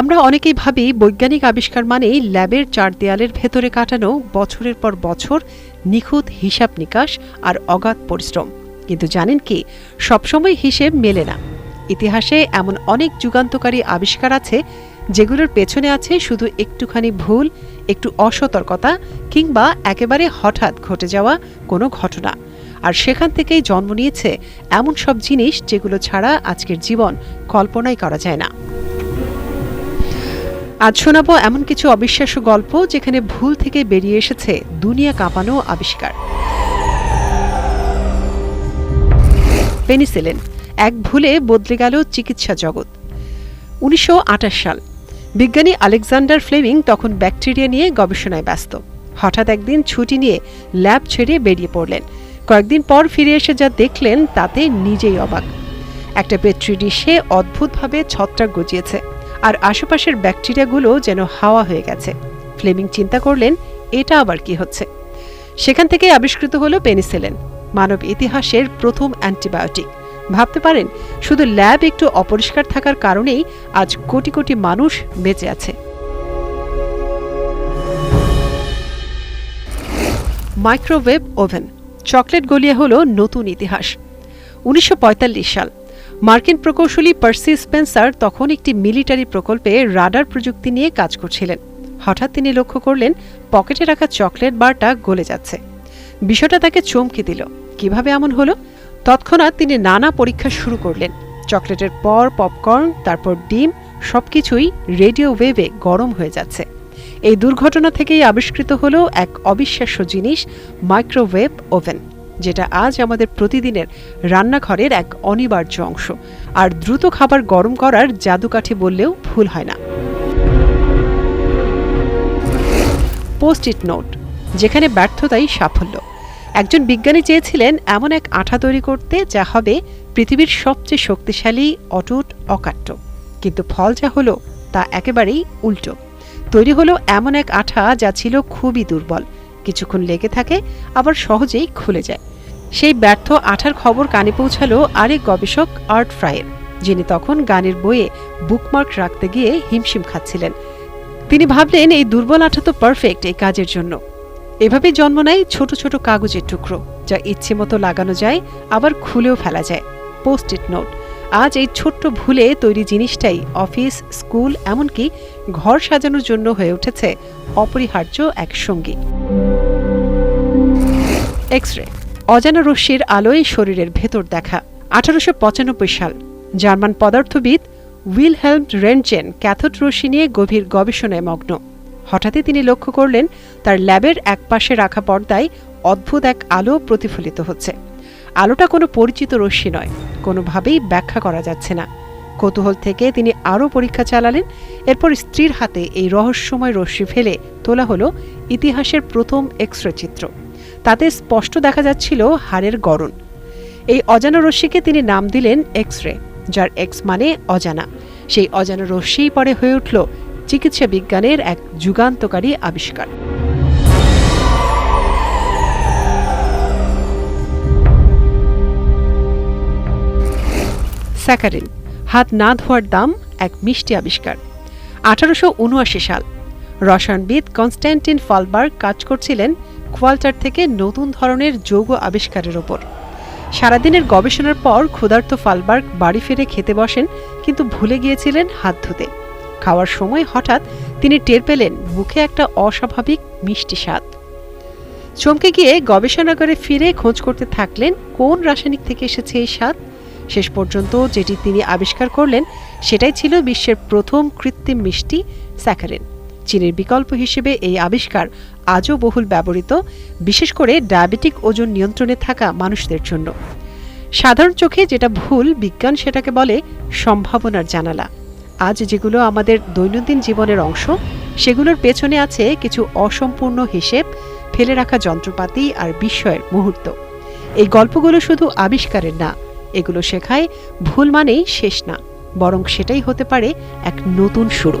আমরা অনেকেই ভাবি বৈজ্ঞানিক আবিষ্কার মানেই ল্যাবের চার দেয়ালের ভেতরে কাটানো বছরের পর বছর নিখুঁত হিসাব নিকাশ আর অগাধ পরিশ্রম। কিন্তু জানেন কি, সবসময় হিসেব মেলে না। ইতিহাসে এমন অনেক যুগান্তকারী আবিষ্কার আছে, যেগুলোর পেছনে আছে শুধু একটুখানি ভুল, একটু অসতর্কতা কিংবা একেবারে হঠাৎ ঘটে যাওয়া কোনো ঘটনা। আর সেখান থেকেই জন্ম নিয়েছে এমন সব জিনিস যেগুলো ছাড়া আজকের জীবন কল্পনাই করা যায় না। আজ শোনাবো এমন কিছু অবিশ্বাস্য গল্প যেখানে ভুল থেকে বেরিয়ে এসেছে দুনিয়া কাঁপানো আবিষ্কার। পেনিসিলিন, এক ভুলে বদলে গেল চিকিৎসা জগৎ। উনিশশো আটাশ সাল, বিজ্ঞানী আলেকজান্ডার ফ্লেমিং তখন ব্যাকটেরিয়া নিয়ে গবেষণায় ব্যস্ত। হঠাৎ একদিন ছুটি নিয়ে ল্যাব ছেড়ে বেরিয়ে পড়লেন। কয়েকদিন পর ফিরে এসে যা দেখলেন তাতে নিজেই অবাক। একটা পেট্রি ডিশে অদ্ভুতভাবে ছত্রাক গজিয়েছে আর আশেপাশের ব্যাকটেরিয়াগুলো যেন হাওয়া হয়ে গেছে। ফ্লেমিং চিন্তা করলেন, এটা আবার কি হচ্ছে? সেখান থেকে আবিষ্কৃত হলো পেনিসিলিন, মানব ইতিহাসের প্রথম অ্যান্টিবায়োটিক। ভাবতে পারেন, শুধু ল্যাব একটু অপরিষ্কার থাকার কারণেই আজ কোটি কোটি মানুষ বেঁচে আছে। মাইক্রোওয়েভ ওভেন, চকলেট গলিয়া হল নতুন ইতিহাস। উনিশশো পঁয়তাল্লিশ সাল মার্কিন প্রকৌশলী পার্সি স্পেন্সার তখন একটি মিলিটারি প্রকল্পে রাডার প্রযুক্তি নিয়ে কাজ করছিলেন। হঠাৎ তিনি লক্ষ্য করলেন, পকেটে রাখা চকলেট বারটা গলে যাচ্ছে। বিষয়টা তাকে চমকে দিল। কীভাবে এমন হলো? তৎক্ষণাৎ তিনি নানা পরীক্ষা শুরু করলেন। চকলেটের পর পপকর্ন, তারপর ডিম, সবকিছুই রেডিও ওয়েভে গরম হয়ে যাচ্ছে। এই দুর্ঘটনা থেকেই আবিষ্কৃত হলো এক অবিশ্বাস্য জিনিস, মাইক্রোওয়েভ ওভেন। যেটা আজ আমাদের প্রতিদিনের রান্নাঘরের এক অনিবার্য অংশ। আর দ্রুত খাবার গরম করার জাদুকাঠি বললেও ভুল হয় না। পোস্ট ইট নোট যেখানে ব্যর্থতাই সাফল্য। একজন বিজ্ঞানী চেয়েছিলেন এমন এক আঠা তৈরি করতে যা হবে পৃথিবীর সবচেয়ে শক্তিশালী, অটুট, অকাট্য। কিন্তু ফল যা হলো তা একেবারেই উল্টো। তৈরি হলো এমন এক আঠা যা ছিল খুবই দুর্বল। কিছুক্ষণ লেগে থাকে, আবার সহজেই খুলে যায়। সেই ব্যর্থ আঠার খবর কানে পৌঁছালো আরেক গবেষক আর্ট ফ্রাইয়ের, যিনি তখন গানের বইয়ে বুকমার্ক রাখতে গিয়ে হিমশিম খাচ্ছিলেন। তিনি ভাবলেন, এই দুর্বল আঠা তো পারফেক্ট এই কাজের জন্য। এভাবেই জন্ম নেয় ছোট ছোট কাগজের টুকরো, যা ইচ্ছে মতো লাগানো যায়, আবার খুলেও ফেলা যায়। পোস্ট ইট নোট আজ এই ছোট্ট ভুলে তৈরি জিনিসটাই অফিস, স্কুল, এমনকি ঘর সাজানোর জন্য হয়ে উঠেছে অপরিহার্য এক সঙ্গী। এক্স রে অজানা রশ্মির আলোয় শরীরের ভেতর দেখা। আঠারোশো পঁচানব্বই সাল, জার্মান পদার্থবিদ উইলহেলম রেনচেন ক্যাথোড রশ্মি নিয়ে গভীর গবেষণায় মগ্ন। হঠাৎই তিনি লক্ষ্য করলেন, তার ল্যাবের একপাশে রাখা পর্দায় অদ্ভুত এক আলো প্রতিফলিত হচ্ছে। আলোটা কোনো পরিচিত রশ্মি নয়, কোনোভাবেই ব্যাখ্যা করা যাচ্ছে না। কৌতূহল থেকে তিনি আরও পরীক্ষা চালালেন, এরপর স্ত্রীর হাতে এই রহস্যময় রশ্মি ফেলে তোলা হলো ইতিহাসের প্রথম এক্স রে চিত্র। তাতে স্পষ্ট দেখা যাচ্ছিল হাড়ের গড়ন। এই অজানা রশ্মিকে তিনি নাম দিলেন এক্স রে যার এক্স মানে অজানা। সেই অজানা রশ্মিই পরে হয়ে উঠল চিকিৎসা বিজ্ঞানের এক যুগান্তকারী আবিষ্কার। স্যাকারিন, হাত না ধোয়ার দাম এক মিষ্টি আবিষ্কার। আঠারোশো উনআশি সাল, রসায়নবিদ কনস্ট্যান্টিন ফলবার্গ কাজ করছিলেন কোয়াল্টার থেকে নতুন ধরনের যৌগ আবিষ্কারের ওপর। সারাদিনের গবেষণার পর ক্ষুধার্ত ফালবার্গ বাড়ি ফিরে খেতে বসেন, কিন্তু ভুলে গিয়েছিলেন হাত ধুতে। খাওয়ার সময় হঠাৎ তিনি টের পেলেন মুখে একটা অস্বাভাবিক মিষ্টি স্বাদ। চমকে গিয়ে গবেষণাগারে ফিরে খোঁজ করতে থাকলেন, কোন রাসায়নিক থেকে এসেছে এই স্বাদ? শেষ পর্যন্ত যেটি তিনি আবিষ্কার করলেন, সেটাই ছিল বিশ্বের প্রথম কৃত্রিম মিষ্টি স্যাকারিন। চীনের বিকল্প হিসেবে এই আবিষ্কার আজও বহুল ব্যবহৃত, বিশেষ করে ডায়াবেটিক ওজন নিয়ন্ত্রণে থাকা মানুষদের জন্য। সাধারণ চোখে যেটা ভুল, বিজ্ঞান সেটাকে বলে সম্ভাবনার জানালা। আজ যেগুলো আমাদের দৈনন্দিন জীবনের অংশ, সেগুলোর পেছনে আছে কিছু অসম্পূর্ণ হিসেব, ফেলে রাখা যন্ত্রপাতি আর বিস্ময়ের মুহূর্ত। এই গল্পগুলো শুধু আবিষ্কারের না, এগুলো শেখায় ভুল মানেই শেষ না, বরং সেটাই হতে পারে এক নতুন শুরু।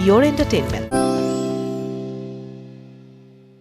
your entertainment.